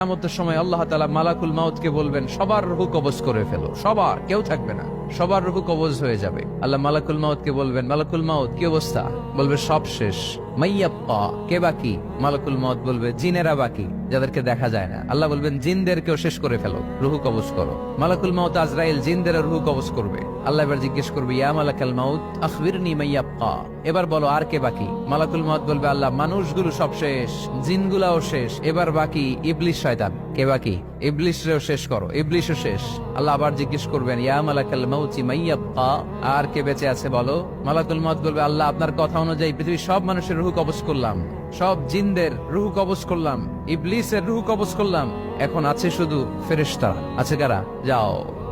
কিয়ামতের সময় আল্লাহ তালা মালাকুল মাউদকে বলবেন, সবার রুহু কবজ করে ফেলো, সবার, কেউ থাকবে না। সবার রুহু কবজ হয়ে যাবে। আল্লাহ মালাকুল মাউতকে বলবেন, মালাকুল মাউত, কি অবস্থা? বলবে, সব শেষ। কে বাকি? মালাকুল মাউত বলবে, জিনেরা বাকি, যাদেরকে দেখা যায় না। আল্লাহ বলবেন, জিনদেরকেও শেষ করে ফেলো, রুহু কবজ করো। মালাকুল মাউত আজরাইল জিনদের রুহু কবজ করবে। আল্লাহ এবার জিজ্ঞেস করবে, ইয়া মালাকাল মাউত, আখবিরনি মাইয়াপ্পা? এবার বলো, আর কে বাকি? মালাকুল মাউত বলবে, আল্লাহ, মানুষগুলো সব শেষ, জিনগুলাও শেষ, এবার বাকি ইবলিশ শয়তান। কে বাকি? ইবলিশরেও শেষ করো, ইবলিশও শেষ। আল্লাহ আবার জিজ্ঞেস করবেন, ইয়া মালাকাল মাইয়াব্বা আর কে বেঁচে আছে বলো? মালাকুল মত বলবে, আল্লাহ, আপনার কথা অনুযায়ী পৃথিবীর সব মানুষের রুহু কবজ করলাম। সব জিনদের রুহু কবজ করলাম। ইবলিসের রুহু কবজ করলাম। এখন আছে শুধু ফেরেস্তা আছে কারা? যাও।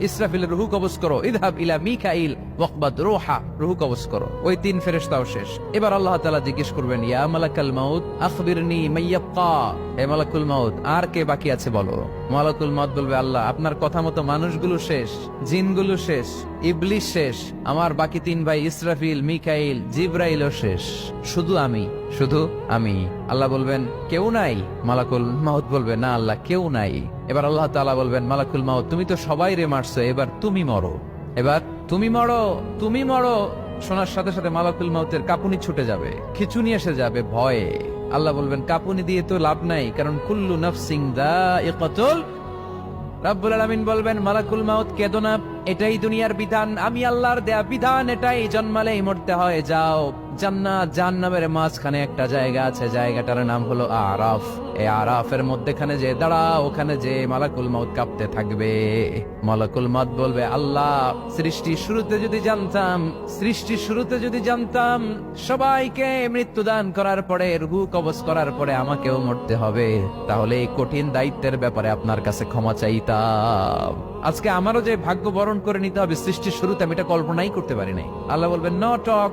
ইসরাফিলের রুহু কবজ করো। ইদহাব ইলা মিকাইল ওয়াকবাদ রোহা, রুহু কবজ করো। ওই তিন ফেরেশতাও শেষ। এবার আল্লাহ তাআলা জিজ্ঞেস করবেন, ইয়া মালাকাল মাউত, আখবিরনি মাইয়াবকা হে মালাকুল মাউত, আর কে বাকি আছে বলো? মালাকুল মাউত বলবে, আল্লাহ, আপনার কথা মতো মানুষগুলো শেষ, জিনগুলো শেষ ইবলিশ শেষ, আমার বাকি তিন ভাই ইসরাফিল, মিকাইল, জিব্রাইলও শেষ। শুধু আমি শুধু আমি। আল্লাহ বলবেন, কেউ নাই? মালাকুল মাউত বলবে, না আল্লাহ, কেউ নাই। এবার আল্লাহ তাআলা বলবেন, মালাকুল মাউত তুমি তো সবাই রে মারছো, এবার তুমি মরো। এবার, তুমি মরো তুমি মরো। শোনার সাথে সাথে মালাকুল মাউতের কাপুনি ছুটে যাবে, খিচুনি এসে যাবে ভয়ে। আল্লাহ বলবেন, কাপুনি দিয়ে তো লাভ নাই, কারণ কুল্লু নফসিং দা কতল রাব্বুল আলামিন বলবেন, মালাকুল মাউত কেদনা এটাই দুনিয়ার বিধান, আমি আল্লাহর দেয়া বিধান, এটাই জন্মালেই মরতে হয়, যাও। জান্নাত জাহান্নামের মাঝখানে একটা জায়গা আছে, জায়গাটার নাম হলো আরাফ। এই আরাফের মধ্যেখানে যে দাঁড়া ওখানে যে মালাকুল মাউত কাঁপতে থাকবে। মালাকুল মাউত বলবে, আল্লাহ সৃষ্টি শুরুতে যদি জানতাম সৃষ্টি শুরুতে যদি জানতাম, সবাইকে মৃত্যুদান করার পরে, রুহু কবজ করার পরে আমাকেও মরতে হবে। তাহলে এই কঠিন দায়িত্বের ব্যাপারে আপনার কাছে ক্ষমা চাইতাম। আজকে আমারও যে ভাগ্য বরণ করে নিতে হবে, সৃষ্টির শুরুতে আমি এটা কল্পনাই করতে পারি নাই। আল্লাহ বলবেন, ন, টক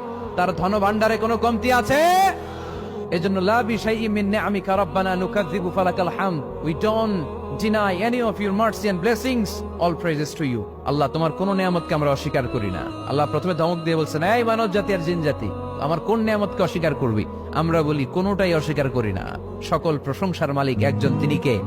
তার ধন ভান্ডারে কোনো কমতি আছে? এজন্য লা we any of mercy all you আল্লাহ, তোমার আমরা অস্বীকার করি না। আল্লাহ প্রথমে ধমক দিয়ে বলছেন, এই মানব জাতি আর জিন জাতি, আমার কোন অস্বীকার করবি? আমরা বলি, কোনোটাই অস্বীকার করি না। সকল প্রশংসার মালিক একজন তিনি কে?